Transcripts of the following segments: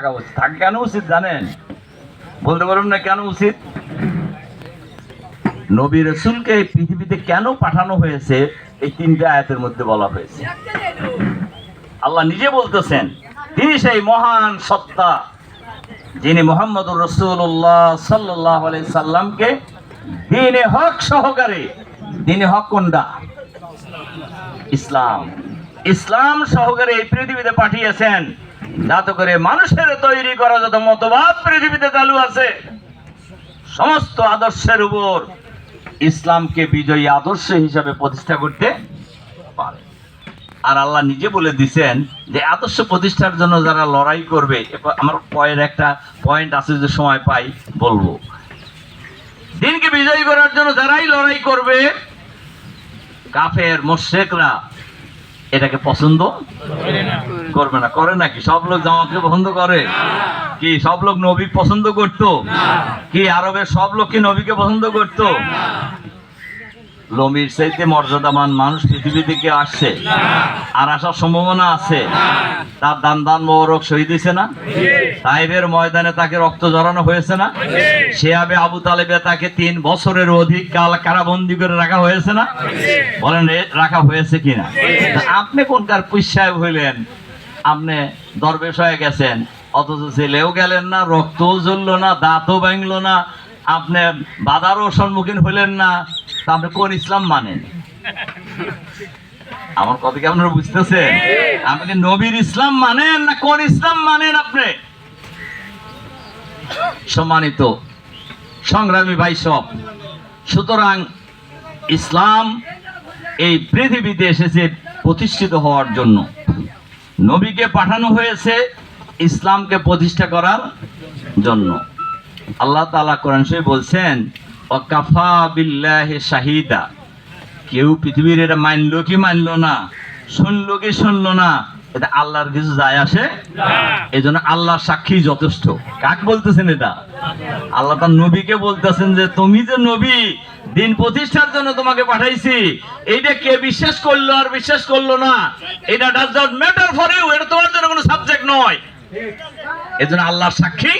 থাকা উচিত থাকা কেন উচিত জানেন? বলতে পারবেন না কেন উচিত? নবী রসুলকে এই পৃথিবীতে কেন পাঠানো হয়েছে? এই তিনটে আয়াতের মধ্যে বলা হয়েছে। আল্লাহ নিজে বলতেছেন, তিনি সেই মহান সত্তা যিনি মোহাম্মদ রসুল্লাহ সাল্লাহ সাল্লামকে দিনে হক সহকারে, দিনে হক কোনটা? ইসলাম। ইসলাম সহকারে এই পৃথিবীতে পাঠিয়েছেন। যাতে করে মানুষের তৈরি করা যত মতবাদ পৃথিবীতে চালু আছে, সমস্ত আদর্শের উপর ইসলামকে বিজয়ী আদর্শ হিসাবে প্রতিষ্ঠা করতে পারে। আর আল্লাহ নিজে বলে দিছেন যে আদর্শ প্রতিষ্ঠার জন্য যারা লড়াই করবে আমার পয়ের একটা পয়েন্ট আছে যে সময় পাই, বলব। দিনকে বিজয়ী করার জন্য যারাই লড়াই করবে, কাফের, মোশেকরা এটাকে পছন্দ করবে না। করে নাকি? সব লোক জামাতকে পছন্দ করে? কি সব লোক নবী পছন্দ করতো? কি আরবের সব লোক কি নবীকে পছন্দ করতো? লমির চাইতে মর্যাদামান মানুষ পৃথিবী থেকে আসছে। আর আসার সম্ভাবনা আছে। তার দান দান মোবারক শহীদ হয়েছে না? সাহেবের ময়দানে তাকে রক্ত জড়ানো হয়েছে না? শেয়াবে আবু তালেবে তাকে তিন বছরের অধিক কাল কারাবন্দি করে রাখা হয়েছে না? বলেন রাখা হয়েছে কিনা? আপনি কোনকার পুষ্যায় হইলেন? আপনি দরবেশ হয়ে গেছেন। অথচ ছেলেও গেলেন না, রক্তও জ্বললো না, দাঁতও ভাঙলো না আপনি বাধারও সম্মুখীন হইলেন না, তা আপনি কোন ইসলাম মানেন? আমার কথা কি আপনারা বুঝতেছেন? আপনি নবীর ইসলাম মানেন না কোন ইসলাম মানেন আপনি? সম্মানিত সংগ্রামী ভাই সব, সুতরাং ইসলাম এই পৃথিবীতে এসেছে প্রতিষ্ঠিত হওয়ার জন্য। নবীকে পাঠানো হয়েছে ইসলামকে প্রতিষ্ঠা করার জন্য। আল্লাহ তাআলা কোরআন শরীফ বলছেন, ওয়াকাফা বিল্লাহি শাহিদা। কেউ পৃথিবীর এটা মানলো কি মানলো না? শুনলো কি শুনলো না? এটা আল্লাহর কিছু যায় আসে এই জন্য আল্লাহর সাক্ষী যথেষ্ট। কাক বলতেছেন এটা? আল্লাহ তার নবীকে বলতেছেন যে, তুমি যে নবী, দিন প্রতিষ্ঠার জন্য তোমাকে পাঠাইছি, এইটা কে বিশ্বাস করল আর বিশ্বাস করল না? এটা does not matter for you এটা তোমার জন্য কোনো সাবজেক্ট নয়। এই জন্য আল্লাহর সাক্ষী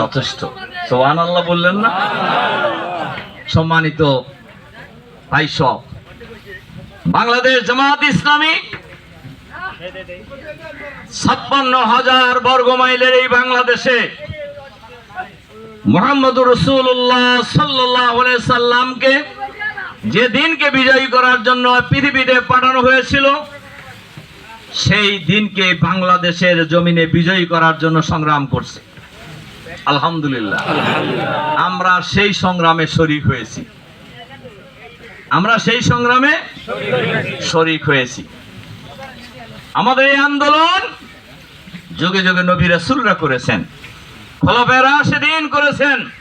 যথেষ্ট। সোহান আল্লাহ বললেন না? সম্মানিত ভাই সব, বাংলাদেশ জামাত ইসলামী ছাপ্পান্ন হাজার বর্গ মাইলের এই বাংলাদেশে মোহাম্মদ রসুল্লাহ সাল্লাহ সাল্লামকে যে দিনকে বিজয়ী করার জন্য পৃথিবীতে পাঠানো হয়েছিল সেই দিনকে বাংলাদেশের জমিনে বিজয়ী করার জন্য সংগ্রাম করছে। আলহামদুলিল্লাহ। আমরা সেই সংগ্রামে শরিক হয়েছি। আমরা সেই সংগ্রামে শরিক হয়েছি। আমাদের এই আন্দোলন যুগে যুগে নবী রাসূলরা করেছেন। খোলাফেরা সেদিন করেছেন।